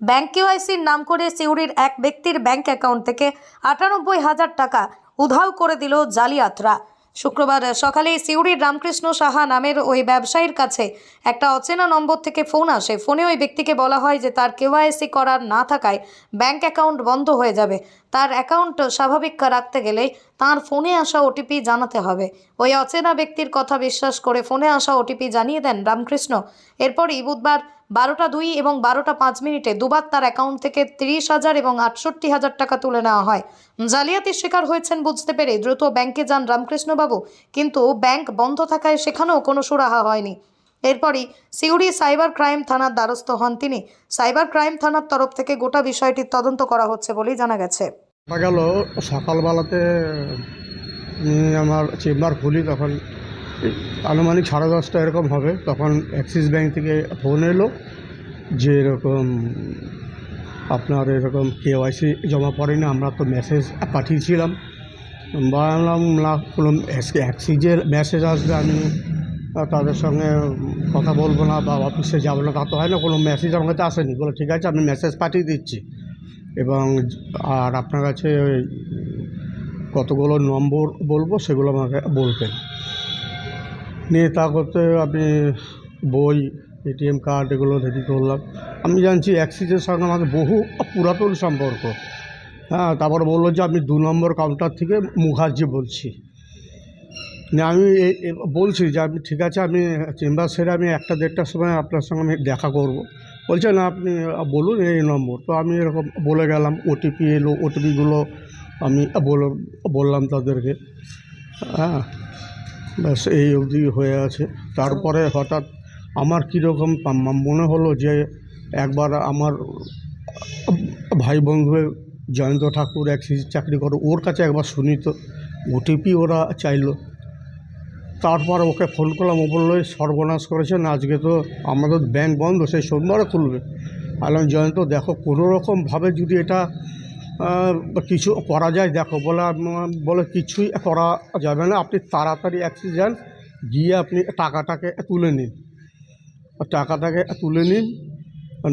Bank কেওয়াইসির নাম করে সিউড়ির এক ব্যক্তির ব্যাংক অ্যাকাউন্ট থেকে আটানব্বই হাজার টাকা উধাও করে দিল জালিয়াতরা। শুক্রবার সকালে সিউড়ির রামকৃষ্ণ সাহা নামের ওই ব্যবসায়ীর কাছে একটা অচেনা নম্বর থেকে ফোন আসে। ফোনে ওই ব্যক্তিকে বলা হয় যে তার কেওয়াইসি করার না থাকায় ব্যাংক অ্যাকাউন্ট বন্ধ হয়ে যাবে। তার অ্যাকাউন্ট স্বাভাবিক রাখতে গেলে তার ফোনে আসা ওটিপি জানাতে হবে। ওই অচেনা ব্যক্তির কথা বিশ্বাস করে ফোনে আসা ওটিপি জানিয়ে দেন রামকৃষ্ণ। এরপরই বুধবার বারোটা দুই এবং বারোটা পাঁচ মিনিটে দুবার তার অ্যাকাউন্ট থেকে তিরিশ হাজার এবং আটষট্টি হাজার টাকা তুলে নেওয়া হয়। জালিয়াতির শিকার হয়েছেন বুঝতে পেরে দ্রুত ব্যাংকে যান রামকৃষ্ণবাবু, কিন্তু ব্যাংক বন্ধ থাকায় সেখানেও কোনো সুরাহা হয়নি। এরপরই সিউড়ি সাইবার ক্রাইম থানার দ্বারস্থ হন তিনি। সাইবার ক্রাইম থানার তরফ থেকে গোটা বিষয়টির তদন্ত করা হচ্ছে বলেই জানা গেছে। সকালবেলাতে আমার চেম্বার খুলি তখন আনুমানিক সাড়ে দশটা এরকম হবে। তখন অ্যাক্সিস ব্যাংক থেকে ফোন এলো যে এরকম আপনার এরকম কেওয়াইসি জমা পড়েনি, আমরা তো মেসেজ পাঠিয়েছিলাম। বললাম, না, কোনো অ্যাক্সিজের মেসেজ আসবে, আমি তাদের সঙ্গে কথা বলব না বা অফিসে যাব না। তা তো হয় না, কোনো মেসেজ আমার কাছে আসেনি। বলে, ঠিক আছে, আমি মেসেজ পাঠিয়ে দিচ্ছি। এবং আর আপনার কাছে কতগুলো নম্বর বলব, সেগুলো আমাকে বলবেন। নিয়ে তা করতে আপনি বই, এটিএম কার্ড এগুলো রেডি করলাম। আমি জানছি অ্যাক্সিসের সঙ্গে আমাদের বহু পুরাতন সম্পর্ক। হ্যাঁ তারপর বলল যে আমি দু নম্বর কাউন্টার থেকে মুখার্জি বলছি। আমি বলছি যে আমি, ঠিক আছে, আমি চেম্বার সেরে আমি একটা দেড়টার সময় আপনার সঙ্গে আমি দেখা করব। বলছে, না, আপনি বলুন এই নম্বর। তো আমি এরকম বলে গেলাম ওটিপি এলো ওটিপিগুলো আমি বললাম তাদেরকে। হ্যাঁ ব্যাস, এই অবধি হয়ে আছে। তারপরে হঠাৎ আমার কীরকম মনে হলো যে একবার আমার ভাই বন্ধু জয়ন্ত ঠাকুর অ্যাক্সিস চাকরি করে, ওর কাছে একবার শুনি তো, ওটিপি ওরা চাইলো। তারপর ওকে ফোন করলাম, ও বলল, "এই সর্বনাশ করেছেন, আজকে তো আমাদের ব্যাংক বন্ধ, সেই সোমবারে খুলবে। আলাম জয়ন্ত, দেখো কোনো রকমভাবে যদি এটা কিছু করা যায়। দেখো বলে বলে কিছুই করা যাবে না। আপনি তাড়াতাড়ি অ্যাক্সিস যান গিয়ে আপনি টাকাটাকে তুলে নিন। টাকাটাকে তুলে নিন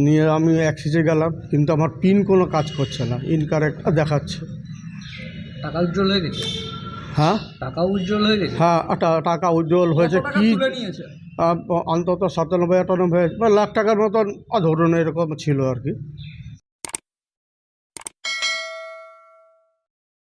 নিয়ে আমি অ্যাক্সিসে গেলাম। কিন্তু আমার পিন কোনো কাজ করছে না ইনকারেক্ট দেখাচ্ছে। টাকা উজ্জ্বল হয়ে গেছে? হ্যাঁ? টাকা উজ্জ্বল হয়ে গেছে? হ্যাঁ টাকা উজ্জ্বল হয়েছে। কি অন্তত সাতানব্বই আটানব্বই লাখ টাকার মতন ধরুন এরকম ছিল আর কি।